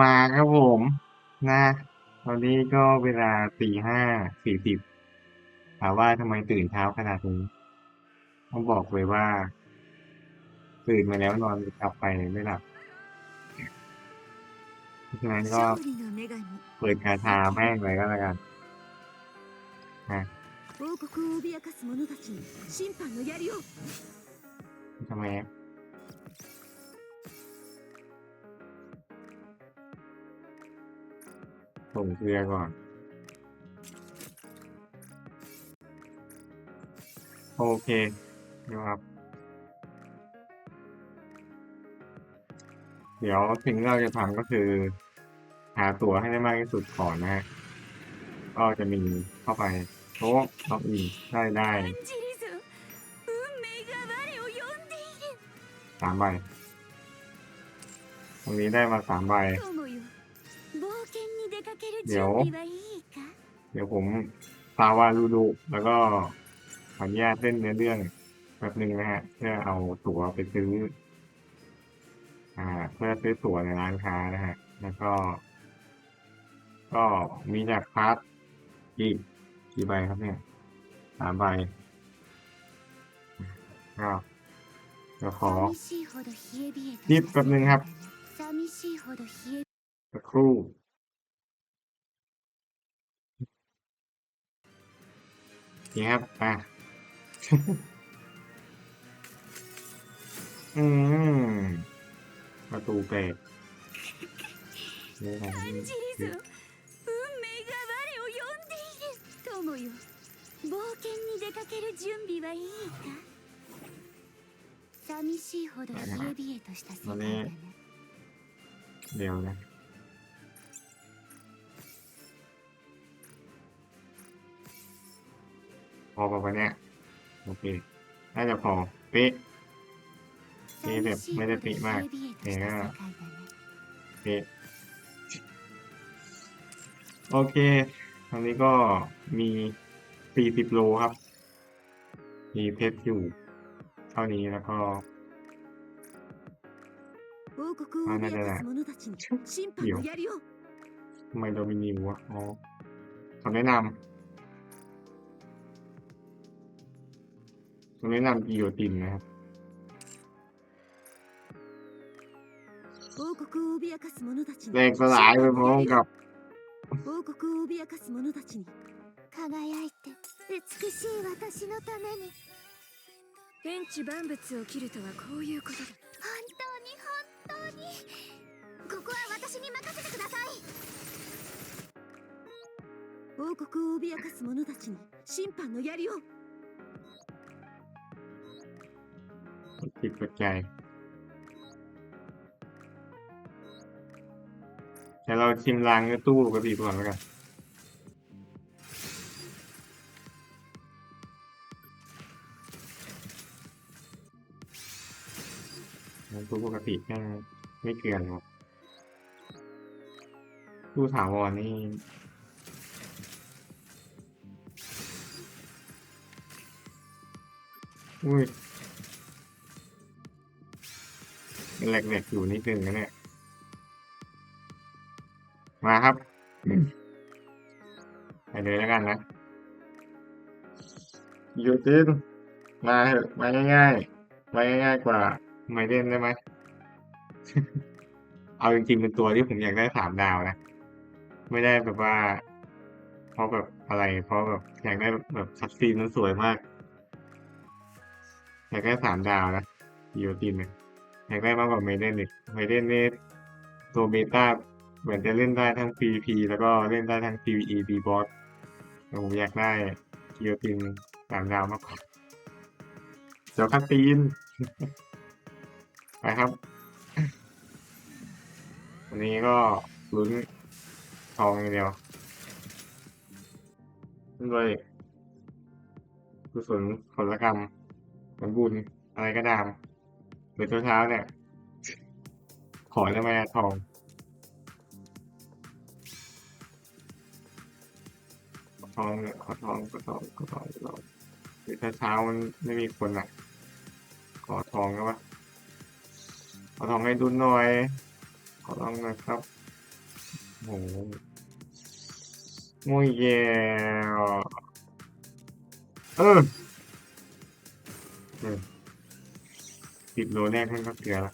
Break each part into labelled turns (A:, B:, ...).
A: มาครับผมนะตอนนี้ก็เวลาสี่ห้าสี่สิบถามว่าทำไมตื่นเช้าขนาดนี้ต้องบอกเลยว่า ตื่นมาแล้วนอนกลับไปไม่หลับเพราะฉะนั้นก็เปิดคาถาแม่งเลยก็แล้วกัน
B: นะ
A: ทำไม ส่งเคลือก่อน โอเคนะครับ เดี๋ยวสิ่งที่เราจะทำก็คือ หาตั๋วให้ได้มากที่สุดก่อนนะฮะ ก็จะมีเข้าไปโต๊ะล็อาอินได้ได้สามใบ ตรงนี้ได้มาสามใบ เดี๋ยว เดี๋ยวผมพาวาลูดูแล้วก็ขออนุญาตเล่นเนเรื่องแป๊บหนึ่งนะฮะเพื่อเอาตั๋วไปซื้อ อ่า เพื่อซื้อตั๋วในร้านค้านะฮะ แล้วก็ ก็มีจากพาร์ทกี่กี่ใบครับเนี่ยสามใบอ้าวเขอยิบแป๊บหนึ่งครับสักครู่ นี่ครับ อ่ะ อืม ประตูเปรตนี่อะไรนี่
B: ジリズン運命が我を呼んでいる友よ冒険に出かける準備はいいか寂しいほど冷え冷えとした世界だね
A: เดี๋ยวนะ พอประมาณนี้โอเค น่าจะพอปิะเป๊ะ
B: แบบไม่ได้เป๊มากแต่ก็
A: เป๊โอเคตอนนี้ก็มี40โลครับ มีเพชรอยู่ เท่านี้แล้วก็
B: อันนั้นแหละเดี๋ยว
A: ทำไมโดมินิวะอ๋อคำแนะนำ คำแนะนำกิโยตินนะครับ
B: 王国を脅かす者たちに
A: แตกสลายไปพร้อมกับ
B: 王国を脅かす者たちに輝いて美しい私のために天地万物を切るとはこういうことだ本当に本当にここは私に任せてください王国を脅かす者たちに審判の槍を
A: จิตปัจจัยแต่เราชิมล้างเนื้อตู้ปกติก่อนแล้วกันตู้ปกติแค่ไม่เกินหรอกตู้ถาวรนี่อุ้ย แหลกๆอยู่นิดนึงนะเนี่ย มาครับไปเลยแล้วกันนะยูจินมาเถอะมาง่ายๆมาง่ายๆกว่าไม่เล่นได้ไหม เอาจริงๆเป็นตัวที่ผมอยากได้สามดาวนะ ไม่ได้แบบว่า เพราะแบบอะไร เพราะแบบอยากได้แบบคัดซีนมันสวยมาก อยากได้สามดาวนะกิโยตินเนี่ย อยากได้มากกว่าเมเดนอีกเมเดนนี่ตัวเบต้าเหมือนจะเล่นได้ทั้ง PVP แล้วก็เล่นได้ทั้ง PVE B boss แต่ผมอยากได้กิโยตินสามดาวมากกว่าเดี๋ยวคัดซีนไปครับ วันนี้ก็ลุ้นทองอย่างเดียวด้วยกุศลผลกรรมผลบุญอะไรก็ตาม เดี๋ยวเช้าเนี่ย ขอได้ไหมทอง ทองเนี่ยขอทองขอทองขอทองขอทองเดี๋ยวเช้ามันไม่มีคนอะ ขอทองก็วะขอทองให้ดุนหน่อย ขอทองน่อยครับโอ้โหโอ้ยแย่เออเออ สิบโลแรกท่านก็เกลือละ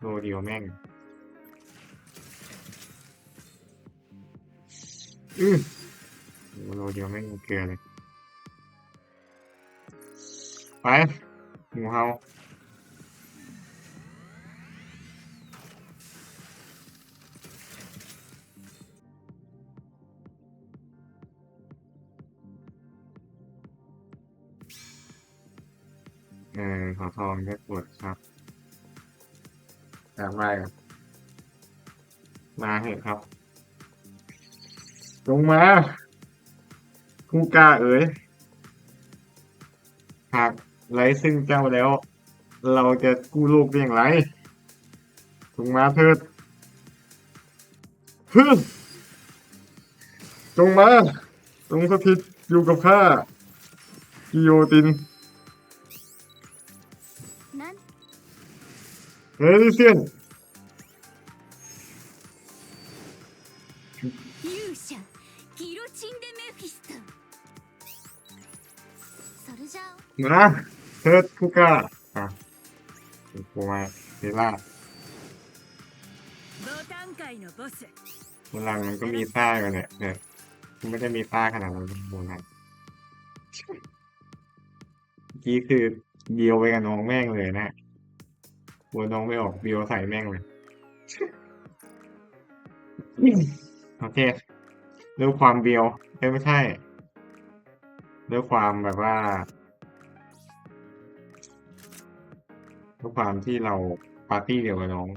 A: โลเดียวแม่ง อือโลเดียวแม่งเกลือเลย ไปหมูเฮา เออขอทองได้ปวดครับตามไปครับมาเถอะครับ ลงมาผู้กล้าเอ๋ยหากไรซึ่งเจ้าแล้ว เราจะกู้โลกได้อย่างไรจงมาเถิดฮึมจงมาจงสถิตอยู่กับข้ากิโยติน
B: Nein. Neredesin? Yusha, Girochinde Mephisto. Sorjao. Bırak. Tırt kuka. Ha.
A: ราณมันก็มีซ่ากันเนี่ยเนี่ไม่ได้มีซ่าขนาดนั้นโบรัณเมื่อกี้คือ เดียวไปกับน้องแม่งเลยนะกลัวน้องไม่ออกเดียวใส่แม่งเลย โอเคด้วยความเบียวไม่ใช่ด้วยความแบบว่าด้วยความที่เราปาร์ตี้เดียวกับน้อง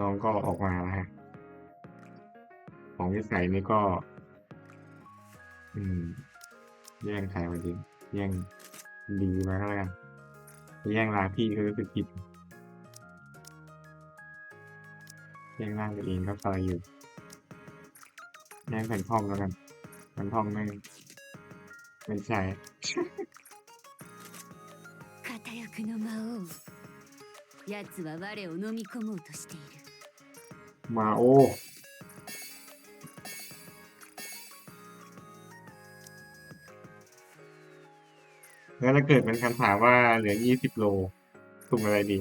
A: น้องก็ออกมานะฮะ ของวิสัยนี่ก็ อืม แย่งใครมาดิแย่งดีมาก็แล้วกัน แย่งลาพี่ก็รู้สึกผิดแย่งร่างตัวเองก็อะไรอยู่ แย่งแผ่นทองแล้วกันแผ่นทองไม่ไม่ใช่
B: 片役の魔王奴は我を飲み込もうとしている
A: มา แล้วถ้าเกิดเป็นคำถามว่าเหลือยี่สิบโลสุ่มอะไรดี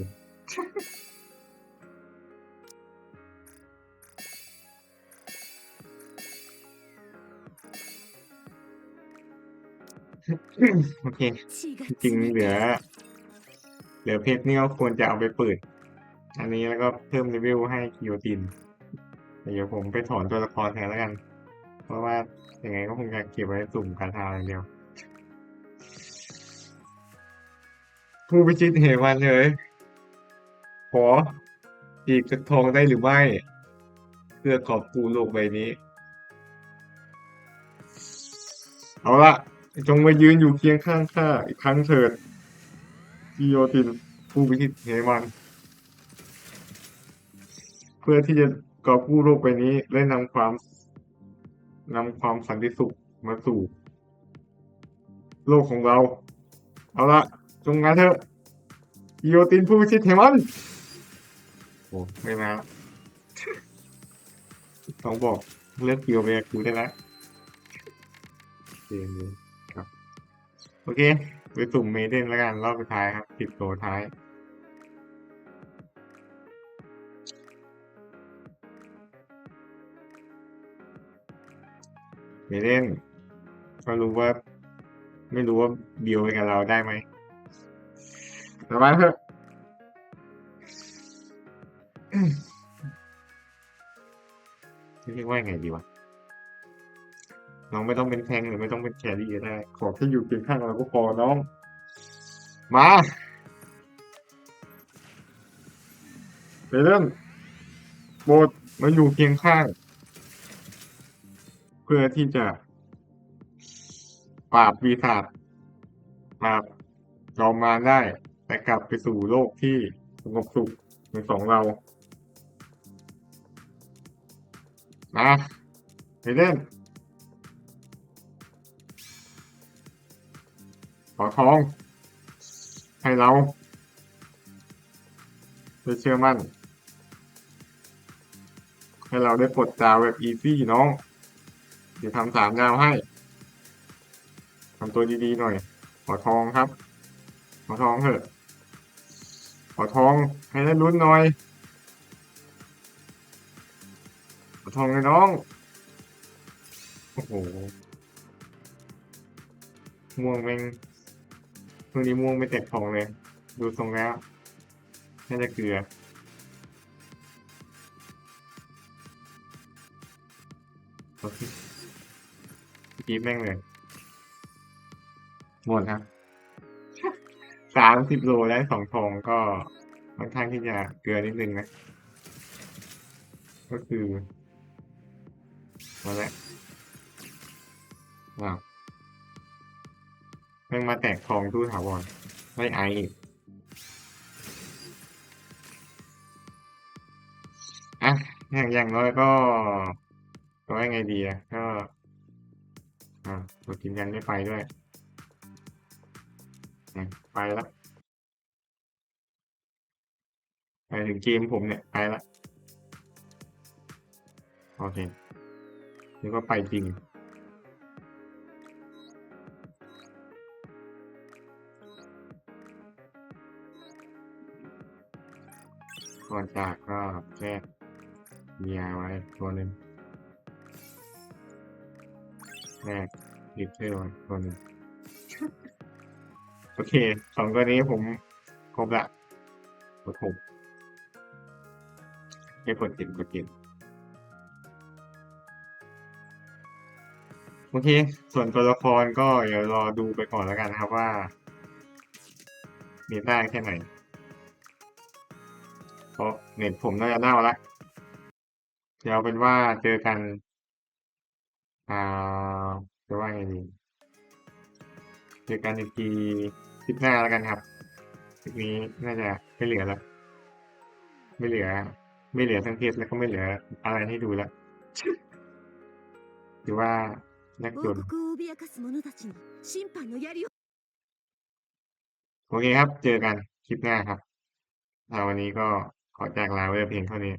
A: โอเค จริงเหลือ เหลือเพชรนี่ก็ควรจะเอาไปเปิด อันนี้แล้วก็เพิ่มเลเวลให้กิโยติน เดี๋ยวผมไปถอนตัวละครแทนแล้วกัน เพราะว่ายัางไงก็คงจะเก็บไว้สุ่มการชาอย่างเดียว ผู้พิชิตเหวันเลยขออีกกระทองได้หรือไม่ เพื่อขอบกูโลกใบนี้ เอาละจงมายืนอยู่เคียงข้างข้าอีกครั้งเถิดกิโยตินผู้พิชิตเหมัน เพื่อที่จะกอบกู้โลกใบนี้และนำความนำความสันติสุขมาสู่ โลกของเรา เอาละ จงมาเถอะกิโยตินผู้พิชิตเหมันโอ้ไม่มาละต้องบอกเลิกเกี่ยวไปกับกูได้แล้วเกมนี้ครับ โอเค ไปสุ่มเมเดนแล้วกัน รอบสุดท้ายครับสิบโลท้ายเมเดนก็รู้ว่า ไม่รู้ว่าเบียวไปกับเราได้ไหม แต่ว่าเถอะเรียกว่าไงดีวะน้องไม่ต้องเป็นแทงหรือไม่ต้องเป็นแครี่ก็ได้ ขอแค่อยู่เคียงข้างเราก็พอน้อง มาไปเริ่มโบสมาอยู่เคียงข้าง เพื่อที่จะปราบปีศาจปราบจอมมารได้ แต่กลับไปสู่โลกที่สงบสุขเหมือนสองเรามาไปเล่นขอทอง ให้เราได้เชื่อมั่น ให้เราได้ปลดดาวแบบอีซี่น้อง เดี๋ยวทำสามดาวให้ทำตัวดีๆหน่อย ขอทองครับ ขอทองเถอะ ขอทองให้ได้ลุ้นหน่อย ขอทองเลยน้อง โอ้โห ม่วงแม่งช่วงนี้ม่วงไม่แตกทองเลย ดูทรงแล้ว น่าจะเกลือโอเคกีบแม่งเลยหมดครับ สามสิบโลได้สองทองก็ค่อนข้างที่จะเกลือนิดนึงนะ ก็คือมาแล้วว้าวแม่งมาแตกทองตู้ถาวรไม่ไออีกอะอย่างอย่างน้อยก็ก็ว่าไงดีอะก็อ่าตัวกินยันไม่ไปด้วย อะไปแล้วไปถึงเกมผมเนี่ยไปแล้วโอเคนี่ก็ไปจริงก่อนจากก็แยกเมียไว้ตัวหนึ่งแยกลิปเตอร์ไว้ตัวหนึ่ง โอเคสองตัวนี้ผมครบละกดหกไม่กดเจ็ดกดเจ็ดโอเค ส่วนตัวละครก็เดี๋ยวรอดูไปก่อนแล้วกันนะครับว่า มีได้แค่ไหนเพราะเน็ตผมน่าจะเน่าละเดี๋ยวเป็นว่าเจอกัน อ่าจะว่าไงดี เจอกันอีกทีคลิปหน้าแล้วกันครับคลิปนี้น่าจะไม่เหลือแล้ว ไม่เหลือ ไม่เหลือทั้งเทปแล้วก็ไม่เหลืออะไรให้ดูแล้วหรือว่านักจนโอเคครับ เจอกันคลิปหน้าครับเราวันนี้ก็ขอแจากลาไว้เพียงเท่านี้